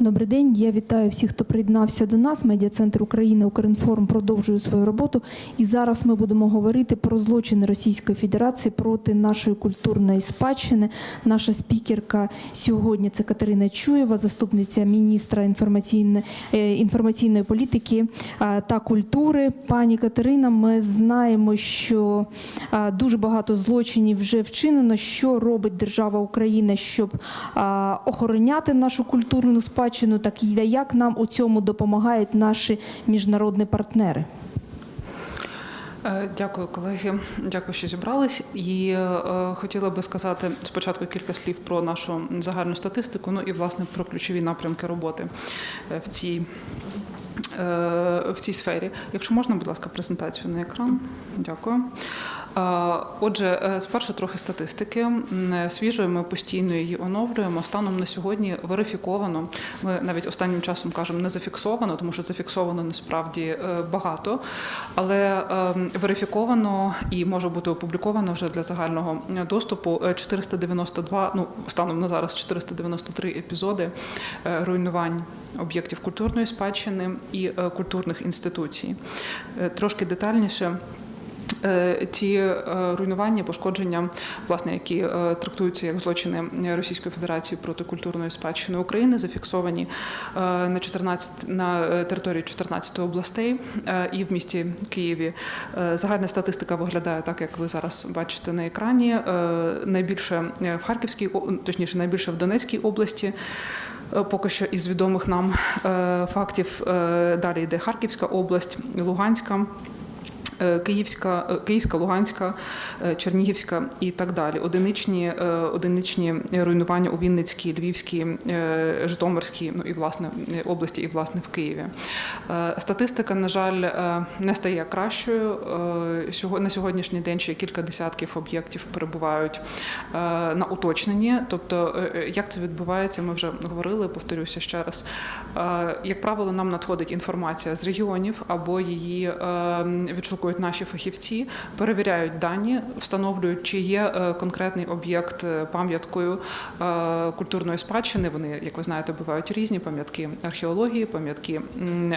Добрий день. Я вітаю всіх, хто приєднався до нас. Медіа-центр України Укрінформ продовжує свою роботу. І зараз ми будемо говорити про злочини Російської Федерації проти нашої культурної спадщини. Наша спікерка сьогодні це Катерина Чуєва, заступниця міністра інформаційної, е, інформаційної політики та культури. Пані Катерина, ми знаємо, що дуже багато злочинів вже вчинено. Що робить держава Україна, щоб охороняти нашу культурну спадщину, так і як нам у цьому допомагають наші міжнародні партнери? Е, Дякую, колеги. Дякую, що зібрались. І е, хотіла би сказати спочатку кілька слів про нашу загальну статистику, ну і власне про ключові напрямки роботи е, в цій. е, В цій сфері, якщо можна, будь ласка, презентацію на екран. Дякую. Е, Отже, е, спершу трохи статистики. М, Свіжою ми постійно її оновлюємо. Станом на сьогодні верифіковано. Ми навіть останнім часом кажемо не зафіксовано, тому що зафіксовано насправді е, багато, але ем, верифіковано і може бути опубліковано вже для загального доступу е, 492, ну станом на зараз 493 епізоди е, руйнувань об'єктів культурної спадщини і е, культурних інституцій. Е, Трошки детальніше. Е, Ті е, руйнування, пошкодження, власне, які е, трактуються як злочини Російської Федерації проти культурної спадщини України, зафіксовані на 14 на території 14 областей і в місті Києві. Загальна статистика виглядає так, як ви зараз бачите на екрані. Найбільше в Харківській, точніше, найбільше в Донецькій області. Поки що із відомих нам фактів далі йде Харківська область, Луганська. Е, Київська, е, Київська, Луганська, е, Чернігівська і так далі. Одиничні, одиничні руйнування у Вінницькій, Львівській, Житомирській, ну і власне області, і власне в Києві. Статистика, на жаль, не стає кращою. На сьогоднішній день ще кілька десятків об'єктів перебувають на уточненні. Тобто, як це відбувається, ми вже говорили, повторюся ще раз. Як правило, нам надходить інформація з регіонів або її е, відшукують наші фахівці, перевіряють дані, встановлюють, чи є е, конкретний об'єкт е, пам'яткою е, культурної спадщини. Вони, як ви знаєте, бувають різні пам'ятки археології, пам'ятки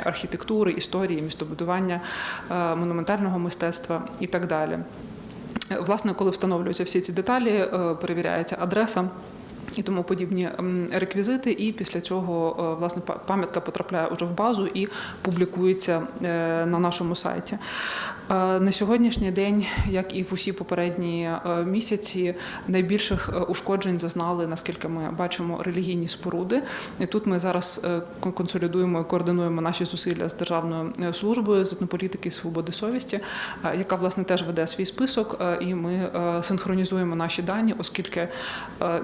архітектури, історії, містобудування, монументального мистецтва і так далі. Власне, коли встановлюються всі ці деталі, перевіряється адреса. І тому подібні реквізити, і після цього е, власне па- пам'ятка потрапляє уже в базу і публікується е, на нашому сайті. Е, На сьогоднішній день, як і в усі попередні місяці, найбільших ушкоджень зазнали, наскільки ми бачимо, релігійні споруди. І тут ми зараз консолідуємо і координуємо наші зусилля з державною службою з етнополітики і свободи совісті, яка власне теж веде свій список, і ми синхронізуємо наші дані, оскільки е,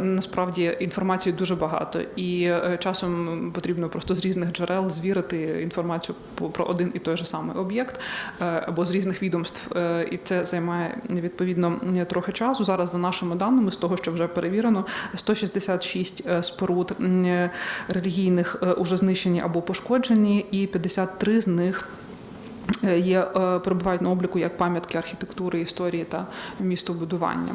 насправді інформації дуже багато, і е, часом потрібно просто з різних джерел звірити інформацію про один і той же самий об'єкт е, або з різних відомств, е, і це займає відповідно трохи часу. Зараз за нашими даними, з того, що вже перевірено, 166 е, споруд релігійних уже знищені або пошкоджені, і 53 з них. Е, Є е, перебувають на обліку як пам'ятки архітектури, історії та містобудування.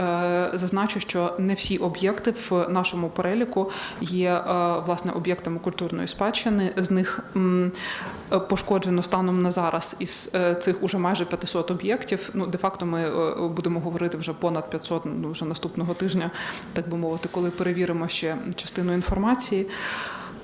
Е, Зазначу, що не всі об'єкти в нашому переліку є власне об'єктами культурної спадщини. З них пошкоджено станом на зараз із цих уже майже 500 об'єктів. Ну, де-факто ми е, будемо говорити вже понад 500 ну, вже наступного тижня, так би мовити, коли перевіримо ще частину інформації.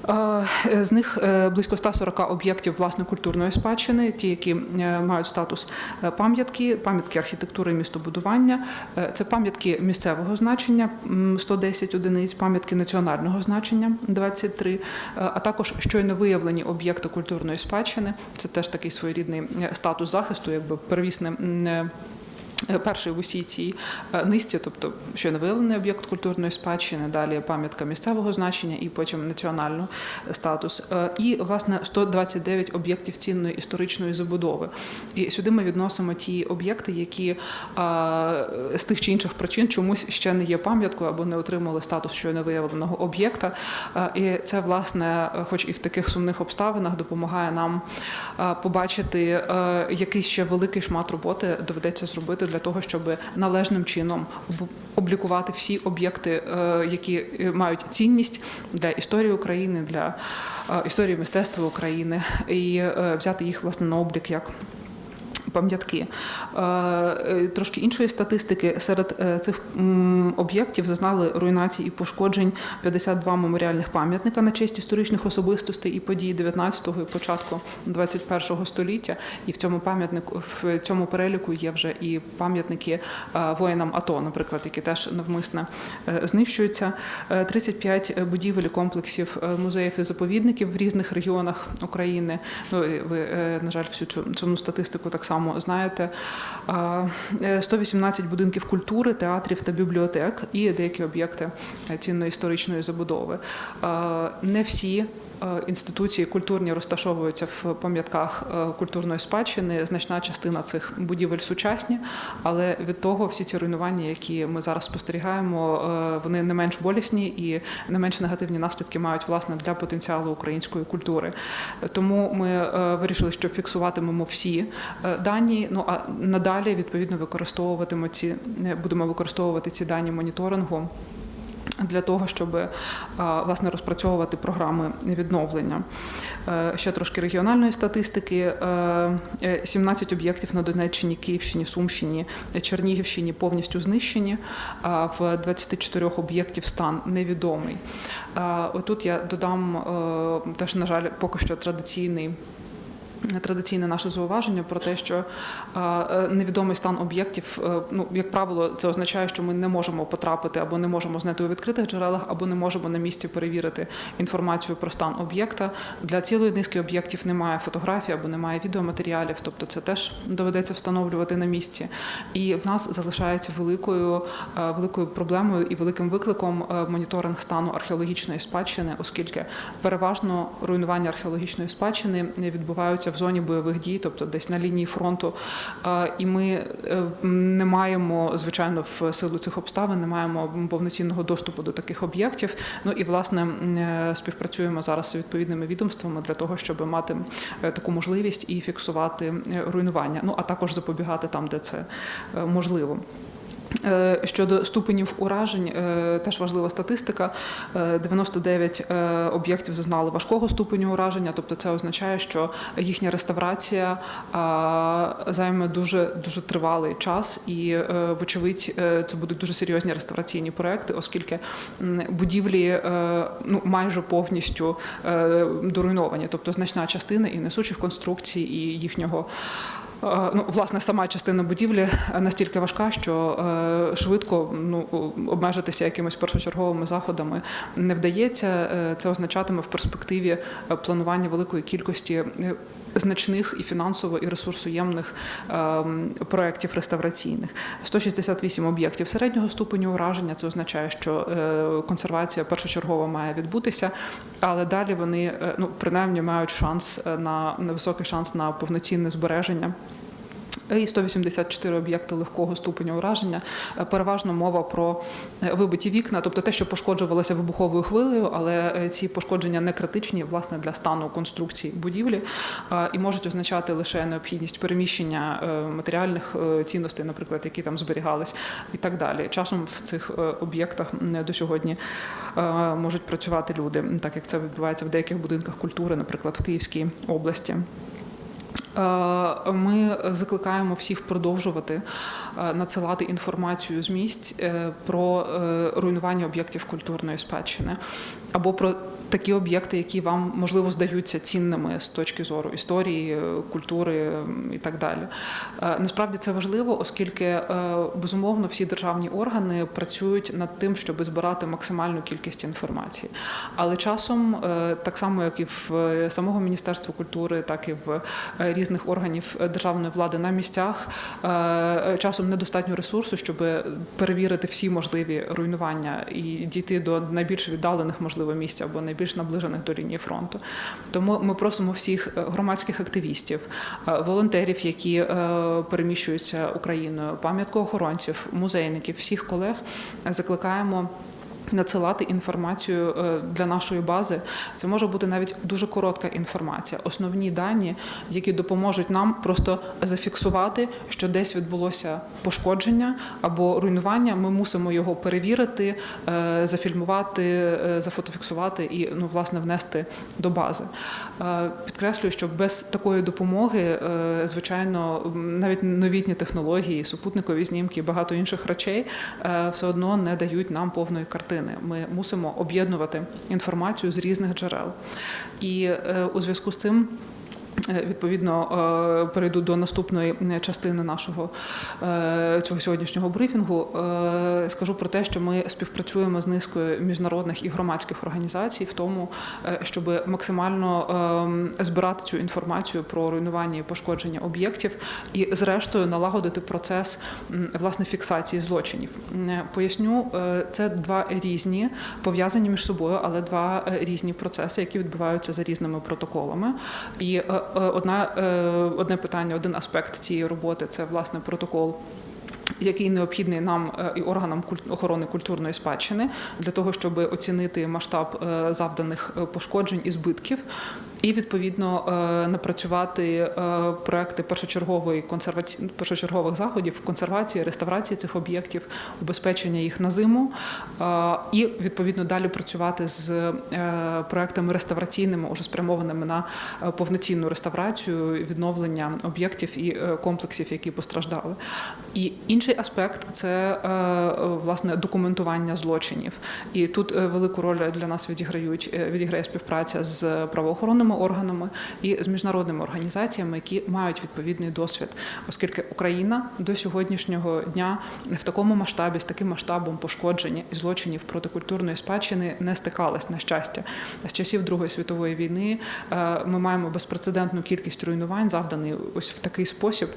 Е, З них е, близько 140 об'єктів власне культурної спадщини, ті, які е, мають статус е, пам'ятки, пам'ятки архітектури і містобудування. Е, Це пам'ятки місцевого значення м, 110 одиниць, пам'ятки національного значення 23, е, а також щойно виявлені об'єкти культурної спадщини. Це теж такий своєрідний е, статус захисту, якби первісне. Е, Перший в усій цій е, низці, тобто щойно виявлений об'єкт культурної спадщини, далі пам'ятка місцевого значення і потім національний статус. Е, І власне 129 об'єктів цінної історичної забудови. І сюди ми відносимо ті об'єкти, які з тих чи інших причин чомусь ще не є пам'яткою або не отримали статус щойно виявленого об'єкта. І це власне, хоч і в таких сумних обставинах, допомагає нам побачити, який ще великий шмат роботи доведеться зробити роботи для того, щоб належним чином об- облікувати всі об'єкти, е, які е, мають цінність для історії України, для е, історії мистецтва України, і взяти їх власне на облік як пам'ятки. Е, е, Трошки іншої статистики серед е, цих об'єктів зазнали руйнацій і пошкоджень 52 меморіальних пам'ятника на честь історичних особистостей і подій 19-го і початку 21-го століття. І в цьому пам'ятнику в цьому переліку є вже і пам'ятники воїнам АТО, наприклад, які теж навмисне знищуються. Е, 35 будівель комплексів музеїв і заповідників в різних регіонах України. Ну ви, на жаль, всю цю цю статистику так само знаєте. Е, 118 будинків культури, театрів та бібліотек і деякі об'єкти е, цінно-історичної забудови. Не всі е, інституції культурні розташовуються в пам'ятках е, культурної спадщини. Значна частина цих будівель сучасні, але від того всі ці руйнування, які ми зараз спостерігаємо, е, вони не менш болісні і не менш негативні наслідки мають власне для потенціалу української культури. Тому ми е, вирішили, що фіксуватимемо всі е, дані. Ну а надалі відповідно використовуватимемо ці будемо використовувати ці дані моніторингу. Для того щоб е, власне розпрацьовувати програми відновлення, Е, ще трошки регіональної статистики: Е, е, 17 об'єктів на Донеччині, Київщині, Сумщині, Чернігівщині повністю знищені. А в 24 об'єктів стан невідомий. Отут я додам теж, на жаль, поки що традиційний. Традиційне наше зауваження про те, що е, невідомий стан об'єктів, е, ну як правило, це означає, що ми не можемо потрапити або не можемо знайти у відкритих джерелах, або не можемо на місці перевірити інформацію про стан об'єкта. Для цілої низки об'єктів немає фотографій або немає відеоматеріалів, тобто це теж доведеться встановлювати на місці. І в нас залишається великою е, великою проблемою і великим викликом моніторинг стану археологічної спадщини, оскільки переважно руйнування археологічної спадщини відбуваються в зоні бойових дій, тобто десь на лінії фронту. І ми е, не маємо, звичайно, в силу цих обставин не маємо повноцінного доступу до таких об'єктів. Ну і власне е, співпрацюємо зараз з відповідними відомствами для того, щоб мати е, таку можливість і фіксувати руйнування. Ну а також запобігати там, де це можливо. Е, Щодо ступенів уражень, е, теж важлива статистика. Е, 99 е, об'єктів зазнали важкого ступеню ураження, тобто це означає, що їхня реставрація займе дуже дуже тривалий час, і вочевидь це будуть дуже серйозні реставраційні проекти, оскільки будівлі ну майже повністю доруйновані, тобто значна частина і несучих конструкцій, і їхнього. Е, Ну, власне, сама частина будівлі настільки важка, що е, швидко ну, обмежитися якимись першочерговими заходами не вдається. Е, Це означатиме в перспективі е, планування великої кількості е, значних і фінансово, і ресурсоємних е, проєктів реставраційних. 168 об'єктів середнього ступеню ураження. Це означає, що е, консервація першочергово має відбутися, але далі вони е, ну, принаймні мають шанс е, на високий шанс на повноцінне збереження. І 184 об'єкти легкого ступеня ураження. Е, Переважно мова про е, вибиті вікна, тобто те, що пошкоджувалося вибуховою хвилею, але е, ці пошкодження не критичні власне для стану конструкції будівлі і можуть означати лише необхідність переміщення матеріальних цінностей, наприклад, які там зберігались, і так далі. Часом в цих об'єктах до сьогодні можуть працювати люди, так як це відбувається в деяких будинках культури, наприклад, в Київській області. Е, Ми закликаємо всіх продовжувати е, надсилати інформацію з місць е, про руйнування об'єктів культурної спадщини або про такі об'єкти, які вам можливо здаються цінними з точки зору історії, е, культури і так далі. Е, Насправді це важливо, оскільки е, безумовно всі державні органи працюють над тим, щоб збирати максимальну кількість інформації. Але часом, так само як і в самого Міністерства культури, так і в різних органів державної влади на місцях, часом недостатньо ресурсу, щоб перевірити всі можливі руйнування і дійти до найбільш віддалених можливо місць або найбільш наближених до лінії фронту. Тому ми просимо всіх е, громадських активістів, е, волонтерів, які е, переміщуються Україною, пам'яткоохоронців, музейників, всіх колег закликаємо Надсилати інформацію е, для нашої бази. Це може бути навіть дуже коротка інформація, основні дані, які допоможуть нам просто зафіксувати, що десь відбулося пошкодження або руйнування. Ми мусимо його перевірити, е, зафільмувати, е, зафотофіксувати і ну, власне внести до бази. Підкреслюю, що без такої допомоги, звичайно, навіть новітні технології, супутникові знімки і багато інших речей все одно не дають нам повної картини. Ми мусимо об'єднувати інформацію з різних джерел. І е, у зв'язку з цим. Е, Відповідно, е, перейду до наступної е, частини нашого цього сьогоднішнього брифінгу. Скажу про те, що ми співпрацюємо з низкою міжнародних і громадських організацій в тому, щоб максимально е, збирати цю інформацію про руйнування і пошкодження об'єктів, і зрештою налагодити процес власне фіксації злочинів. Поясню, це два різні пов'язані між собою, але два різні процеси, які відбуваються за різними протоколами. І одна, е, одне питання, один аспект цієї роботи це власне протокол. Який необхідний нам е, і органам охорони культурної спадщини для того, щоб оцінити масштаб е, завданих е, пошкоджень і збитків, і відповідно напрацювати проекти першочергової консерваці... першочергових заходів консервації, реставрації цих об'єктів, убезпечення їх на зиму, і відповідно далі працювати з проектами реставраційними, уже спрямованими на повноцінну реставрацію, відновлення об'єктів і комплексів, які постраждали. І інший аспект це е, власне документування злочинів. І тут е, велику роль для нас відіграють е, відіграє співпраця з правоохоронними органами і з міжнародними організаціями, які мають відповідний досвід, оскільки Україна до сьогоднішнього дня в такому масштабі, з таким масштабом пошкоджень і злочинів проти культурної спадщини не стикалась на щастя. З часів Другої світової війни ми маємо безпрецедентну кількість руйнувань, завданий ось в такий спосіб.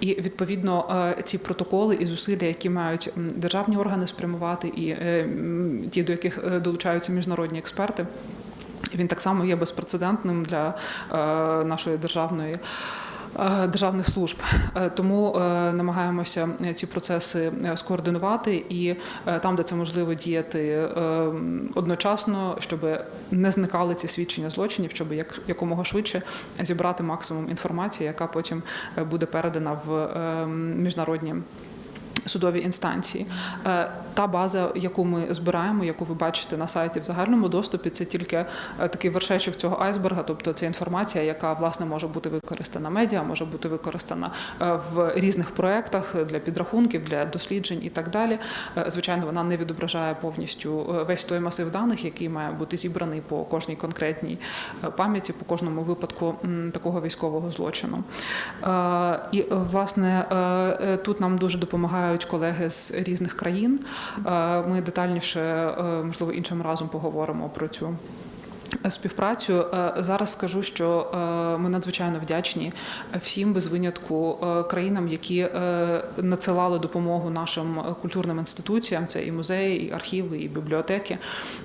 І відповідно ці протоколи і зусилля, які мають державні органи спрямувати, і е, ті, до яких е, долучаються міжнародні експерти. Він так само є безпрецедентним для е, нашої державної. Державних служб тому намагаємося ці процеси скоординувати і там, де це можливо, діяти одночасно, щоб не зникали ці свідчення злочинів, щоб як якомога швидше зібрати максимум інформації, яка потім буде передана в міжнародні судові інстанції. Е, Та база, яку ми збираємо, яку ви бачите на сайті в загальному доступі, це тільки е, такий вершечок цього айсберга, тобто це інформація, яка власне може бути використана медіа, може бути використана е, в різних проєктах для підрахунків, для досліджень і так далі. Звичайно, вона не відображає повністю весь той масив даних, який має бути зібраний по кожній конкретній пам'яті, по кожному випадку такого військового злочину. І власне тут нам дуже допомагають колеги з різних країн. Е, Ми детальніше, е, можливо, іншим разом поговоримо про цю. Співпрацю Е, зараз скажу, що е, ми надзвичайно вдячні всім без винятку е, країнам, які е, надсилали допомогу нашим культурним інституціям. Це і музеї, і архіви, і бібліотеки,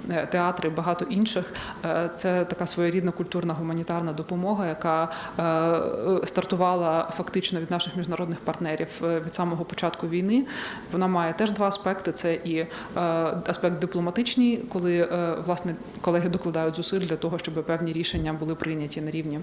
е, театри, багато інших. Е, Це така своєрідна культурна гуманітарна допомога, яка е, стартувала фактично від наших міжнародних партнерів е, від самого початку війни. Вона має теж два аспекти: це і е, аспект дипломатичний, коли е, власне колеги докладають зусиль для того, щоб певні рішення були прийняті на рівні.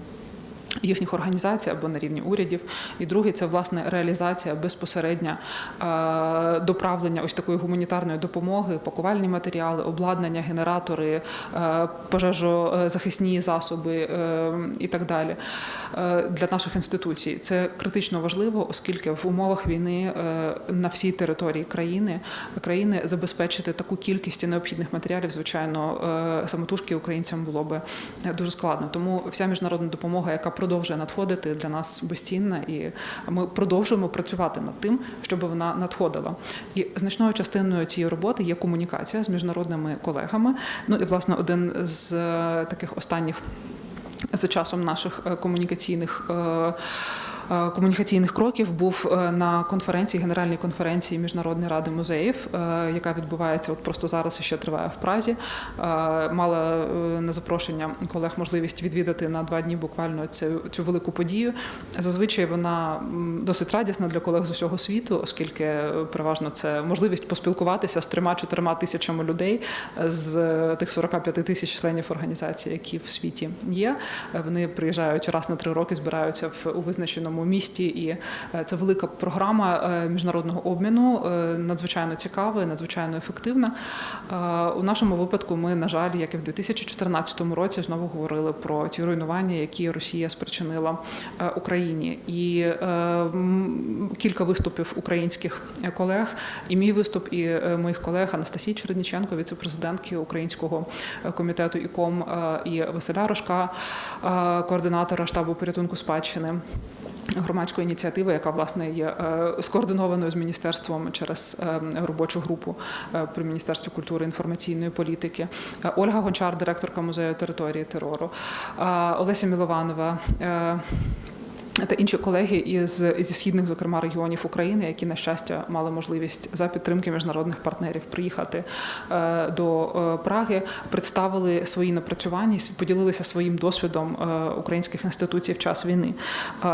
Їхніх організацій або на рівні урядів, і другий це власне реалізація безпосередня е, доправлення ось такої гуманітарної допомоги, пакувальні матеріали, обладнання, генератори, е, пожежозахисні засоби е, і так далі для наших інституцій. Це критично важливо, оскільки в умовах війни на всій території країни країни забезпечити таку кількість необхідних матеріалів, звичайно, самотужки українцям було би дуже складно. Тому вся міжнародна допомога, яка продовжує надходити для нас безцінна, і ми продовжуємо працювати над тим, щоб вона надходила. І значною частиною цієї роботи є комунікація з міжнародними колегами. Ну і власне один з е, таких останніх за часом наших е, комунікаційних. Е, комунікаційних кроків був е, на конференції, генеральній конференції Міжнародної ради музеїв, е, яка відбувається от просто зараз і ще триває в Празі. Мала на запрошення колег можливість відвідати на два дні буквально цю, цю велику подію. Зазвичай вона досить радісна для колег з усього світу, оскільки переважно це можливість поспілкуватися з трьома-чотирма тисячами людей з тих 45 тисяч членів організації, які в світі є. Вони приїжджають раз на три роки, збираються в у визначеному місті, і е, це велика програма е, міжнародного обміну, е, надзвичайно цікава, надзвичайно ефективна. У нашому випадку ми, на жаль, як і в 2014 році, знову говорили про ті руйнування, які Росія спричинила Україні. І кілька виступів українських колег, і мій виступ, і моїх колег Анастасії Чередніченко, віце-президентки Українського комітету ІКОМ і Василя Рожка, координатора штабу порятунку спадщини. Громадської ініціативи, яка власне є е, скоординованою з міністерством через е, робочу групу е, при міністерстві культури інформаційної політики. Ольга Гончар, директорка музею території терору, Олеся Мілованова. Та інші колеги із зі східних, зокрема регіонів України, які на щастя мали можливість за підтримки міжнародних партнерів приїхати е, до е, Праги, представили свої напрацювання, поділилися своїм досвідом е, українських інституцій в час війни.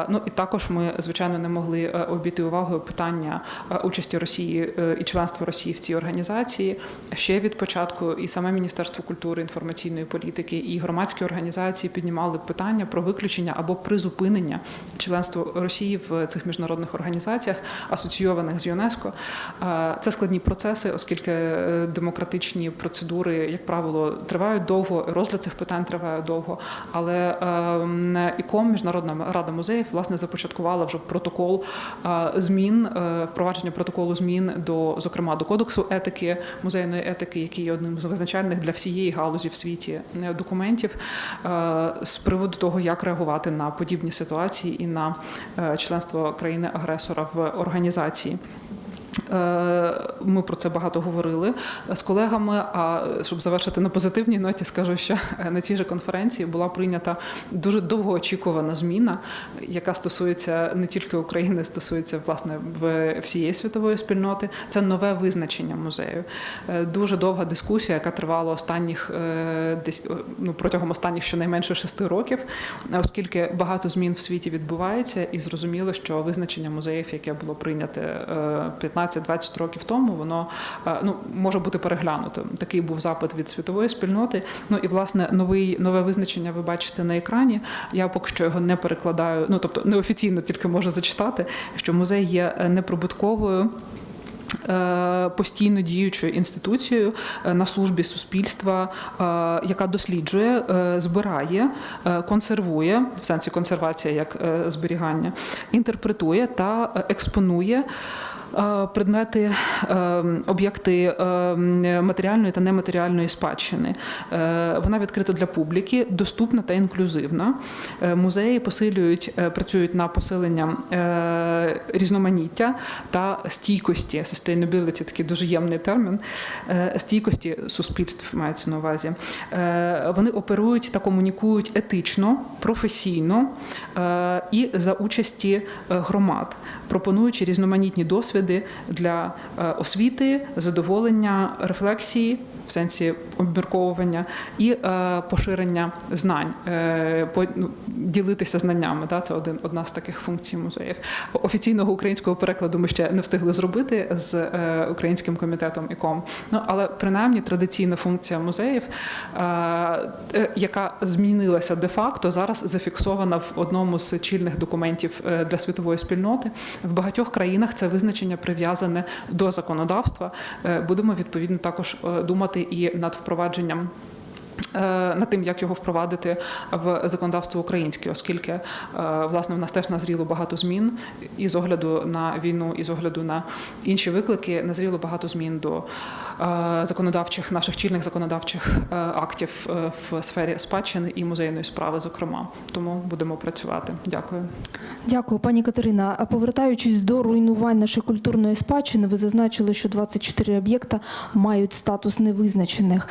Ну і також ми звичайно не могли обійти увагою питання участі Росії і членства Росії в цій організації ще від початку. І саме Міністерство культури, інформаційної політики і громадські організації піднімали питання про виключення або призупинення членства Росії в цих міжнародних організаціях, асоційованих з ЮНЕСКО. Це складні процеси, оскільки е, демократичні процедури, як правило, тривають довго, розгляд цих питань триває довго. Але е, ІКОМ, Міжнародна рада музеїв, власне, започаткувала вже протокол е, змін, е, впровадження протоколу змін до, зокрема, до кодексу етики, музейної етики, який є одним з визначальних для всієї галузі в світі документів з приводу того, як реагувати на подібні ситуації і на е, членство країни-агресора в організації. Е, Ми про це багато говорили з колегами. А щоб завершити на позитивній ноті, скажу, що на цій же конференції була прийнята дуже довгоочікувана зміна, яка стосується не тільки України, стосується власне всієї світової спільноти. Це нове визначення музею. Е, Дуже довга дискусія, яка тривала останніх е, десь е, ну протягом останніх щонайменше шести років, е, оскільки багато змін в світі відбувається, і зрозуміло, що визначення музеїв, яке було прийняте е, 15-20 років тому, воно е, ну може бути переглянуто. Такий був запит від світової спільноти. Ну і власне новий нове визначення ви бачите на екрані. Я поки що його не перекладаю. Ну тобто неофіційно тільки можу зачитати, що музей є е, неприбутковою. е, Постійно діючою інституцією на службі суспільства, яка досліджує, збирає, консервує в сенсі консервація як зберігання, інтерпретує та експонує. Е, Предмети, е, об'єкти е, матеріальної та нематеріальної спадщини. Вона відкрита для публіки, доступна та інклюзивна. Музеї посилюють, працюють на посилення різноманіття та стійкості. Sustainability – такий дуже ємний термін. Стійкості суспільств мається на увазі. Вони оперують та комунікують етично, професійно і за участі громад, пропонуючи різноманітні досвіди для е, освіти, задоволення, рефлексії в сенсі обмірковування і е, поширення знань, е, ну, ділитися знаннями. Це один одна з таких функцій музеїв. Офіційного українського перекладу ми ще не встигли зробити з е, українським комітетом ІКОМ. Ну але принаймні традиційна функція музеїв, яка змінилася де-факто, зараз зафіксована в одному з чільних документів для світової спільноти. В багатьох країнах це визначення прив'язане до законодавства. Будемо відповідно також е, думати і над впровадженням. Е, Над тим, як його впровадити в законодавство українське, оскільки е, власне в нас теж назріло багато змін і з огляду на війну, і з огляду на інші виклики, назріло багато змін до е, законодавчих наших чільних законодавчих актів в сфері спадщини і музейної справи, зокрема. Тому будемо працювати. Дякую. Дякую, пані Катерина. А повертаючись до руйнувань нашої культурної спадщини, ви зазначили, що 24 об'єкта мають статус невизначених.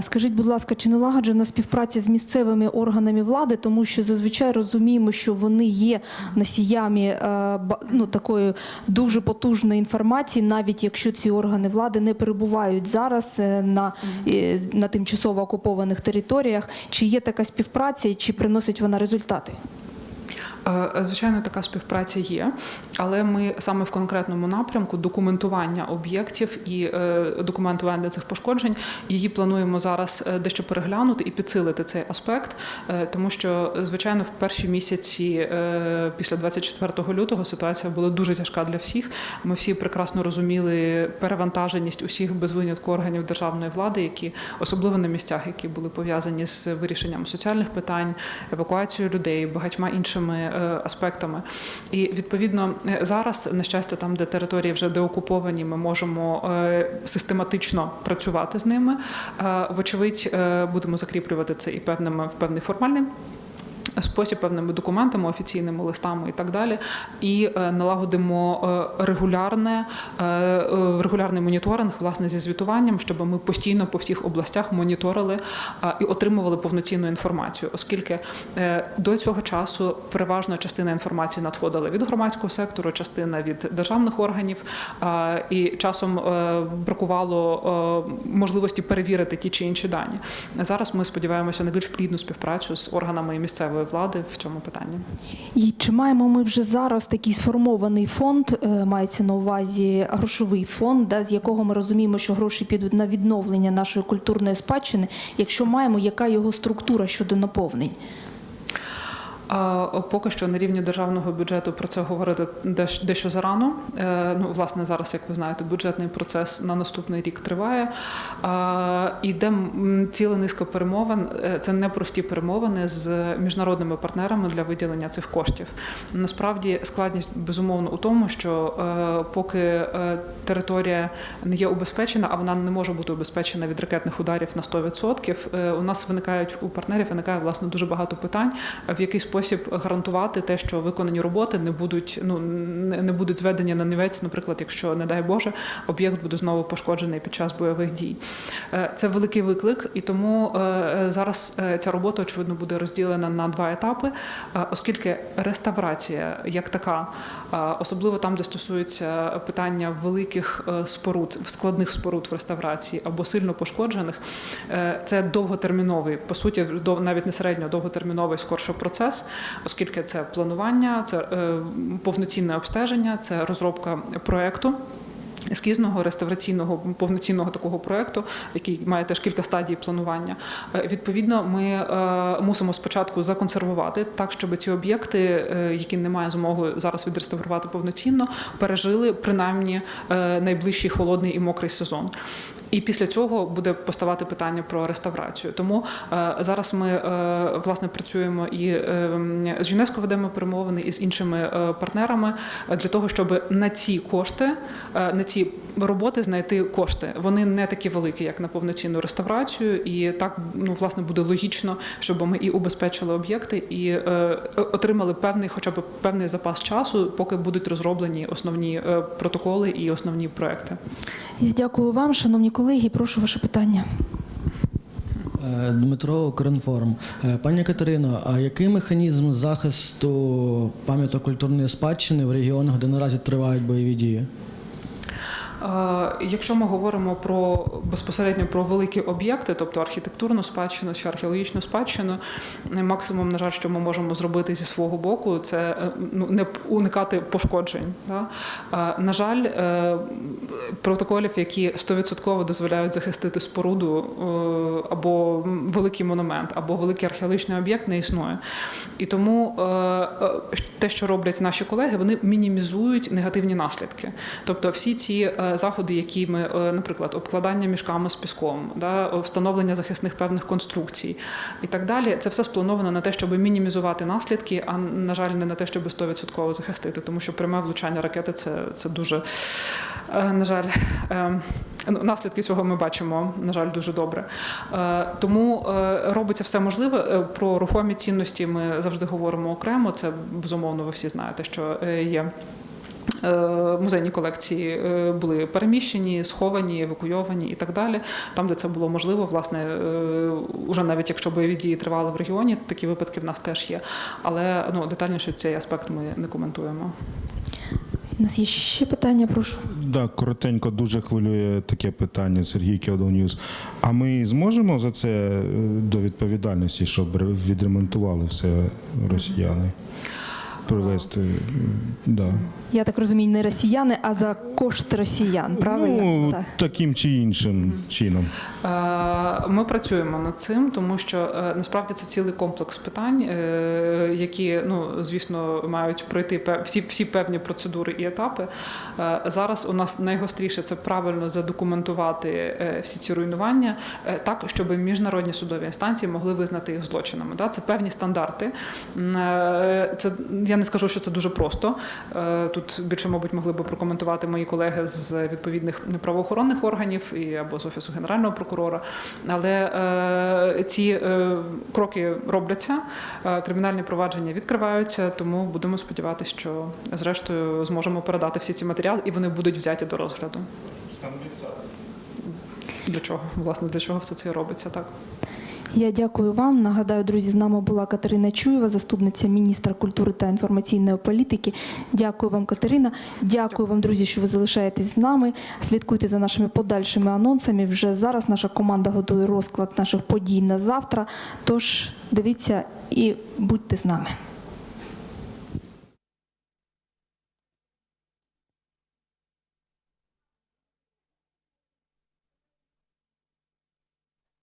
Скажіть, будь ласка, чи чи налагоджена співпраця з місцевими органами влади, тому що зазвичай розуміємо, що вони є носіями е, ну, такої дуже потужної інформації, навіть якщо ці органи влади не перебувають зараз е, на, е, на тимчасово окупованих територіях. Чи є така співпраця і чи приносить вона результати? Е, Звичайно, така співпраця є, але ми саме в конкретному напрямку документування об'єктів і е, документування цих пошкоджень її плануємо зараз е, дещо переглянути і підсилити цей аспект, тому що звичайно в перші місяці після 24 лютого ситуація була дуже тяжка для всіх. Ми всі прекрасно розуміли перевантаженість усіх без винятку органів державної влади, які особливо на місцях, які були пов'язані з вирішенням соціальних питань, евакуацією людей, багатьма іншими аспектами. І відповідно е, зараз, на щастя, там, де території вже деокуповані, ми можемо е, систематично працювати з ними. Е, Вочевидь, е, будемо закріплювати це і певними в певний формальний. Спосіб певними документами, офіційними листами і так далі, і е, налагодимо е, регулярне е, е, регулярний моніторинг власне зі звітуванням, щоб ми постійно по всіх областях моніторили е, і отримували повноцінну інформацію, оскільки е, до цього часу переважна частина інформації надходила від громадського сектору, частина від державних органів, е, і часом е, бракувало е, можливості перевірити ті чи інші дані. Зараз ми сподіваємося на більш плідну співпрацю з органами місцевої влади в цьому питанні. І чи маємо ми вже зараз такий сформований фонд, е, мається на увазі грошовий фонд, да, з якого ми розуміємо, що гроші підуть на відновлення нашої культурної спадщини? Якщо маємо, яка його структура щодо наповнень? Поки що на рівні державного бюджету про це говорити дещо зарано. Е, Ну, власне, зараз, як ви знаєте, бюджетний процес на наступний рік триває. Іде ціла низка перемовин. Е, Це непрості перемовини з міжнародними партнерами для виділення цих коштів. Насправді складність безумовно у тому, що е, поки територія не є убезпечена, а вона не може бути убезпечена від ракетних ударів на 100%, е, у нас виникають у партнерів виникає власне дуже багато питань, в який спосіб гарантувати те, що виконані роботи не будуть ну не будуть зведені на нівець, наприклад, якщо не дай Боже, об'єкт буде знову пошкоджений під час бойових дій. Е, Це великий виклик, і тому е, зараз е, ця робота очевидно буде розділена на два етапи, оскільки реставрація як така, особливо там, де стосується питання великих споруд, складних споруд в реставрації або сильно пошкоджених, це довготерміновий, по суті, навіть не середньо, довготерміновий скорше процес, оскільки це планування, це е, повноцінне обстеження, це розробка проекту. Ескізного реставраційного повноцінного такого проекту, який має теж кілька стадій планування. Е, Відповідно, ми е, мусимо спочатку законсервувати так, щоб ці об'єкти, які немає змоги зараз відреставрувати повноцінно, пережили принаймні найближчий холодний і мокрий сезон. І після цього буде поставати питання про реставрацію. Тому е, зараз ми е, власне працюємо і е, з ЮНЕСКО ведемо перемовини і з іншими партнерами для того, щоб на ці кошти, на ці роботи знайти кошти. Вони не такі великі, як на повноцінну реставрацію, і так ну власне буде логічно, щоб ми і убезпечили об'єкти, і отримали певний, хоча б певний запас часу, поки будуть розроблені основні протоколи і основні проекти. Я дякую вам, шановні колеги. Прошу ваше питання. Е, Дмитро Укрінформ. Е, Пані Катерино, а який механізм захисту пам'яток культурної спадщини в регіонах, де наразі тривають бойові дії? Якщо ми говоримо про безпосередньо про великі об'єкти, тобто архітектурну спадщину чи археологічну спадщину, е, максимум, на жаль, що ми можемо зробити зі свого боку, це е, ну не уникати пошкоджень. Да? На жаль, е, протоколів, які 100% дозволяють захистити споруду або великий монумент, або великий археологічний об'єкт, не існує. І тому те, що роблять наші колеги, вони мінімізують негативні наслідки. Тобто, всі ці заходи, які ми, е, наприклад, обкладання мішками з піском, да, встановлення захисних певних конструкцій і так далі, це все сплановано на те, щоб мінімізувати наслідки, а на жаль, не на те, щоб 100% захистити, тому що пряме влучання ракети це, це дуже, е, на жаль. е, ну, Наслідки цього ми бачимо, на жаль, дуже добре. Тому робиться все можливе. Про рухомі цінності ми завжди говоримо окремо. Це безумовно, ви всі знаєте, що є Музейні колекції е, були переміщені, сховані, евакуйовані і так далі. Там, де це було можливо, власне, е, уже навіть якщо бойові дії тривали в регіоні, такі випадки в нас теж є. Але ну, детальніше цей аспект ми не коментуємо. У нас є ще питання, прошу. Да, коротенько дуже хвилює таке питання Сергій Кіодоньюз. А ми зможемо за це е, до відповідальності, щоб відремонтували все росіяни? Привезти. Да. Я так розумію, не росіяни, а за кошти росіян, правильно? Ну, Так. таким чи іншим чином. Е, Ми працюємо над цим, тому що е, насправді це цілий комплекс питань, е, які ну звісно мають пройти всі, всі певні процедури і етапи. Зараз у нас найгостріше це правильно задокументувати всі ці руйнування, так щоб міжнародні судові інстанції могли визнати їх злочинами. Це певні стандарти. Це я не скажу, що це дуже просто. Е, Тут більше, мабуть, могли би прокоментувати мої колеги з відповідних правоохоронних органів і або з офісу генерального прокурора. Але е, ці е, кроки робляться, е, кримінальні провадження відкриваються, тому будемо сподіватися, що зрештою зможемо передати всі ці матеріали і вони будуть взяті до розгляду. Для чого? Власне, для чого все це робиться, так? Я дякую вам. Нагадаю, друзі, з нами була Катерина Чуєва, заступниця міністра культури та інформаційної політики. Дякую вам, Катерина. Дякую вам, друзі, що ви залишаєтесь з нами. Слідкуйте за нашими подальшими анонсами. Вже зараз наша команда готує розклад наших подій на завтра. Тож дивіться і будьте з нами.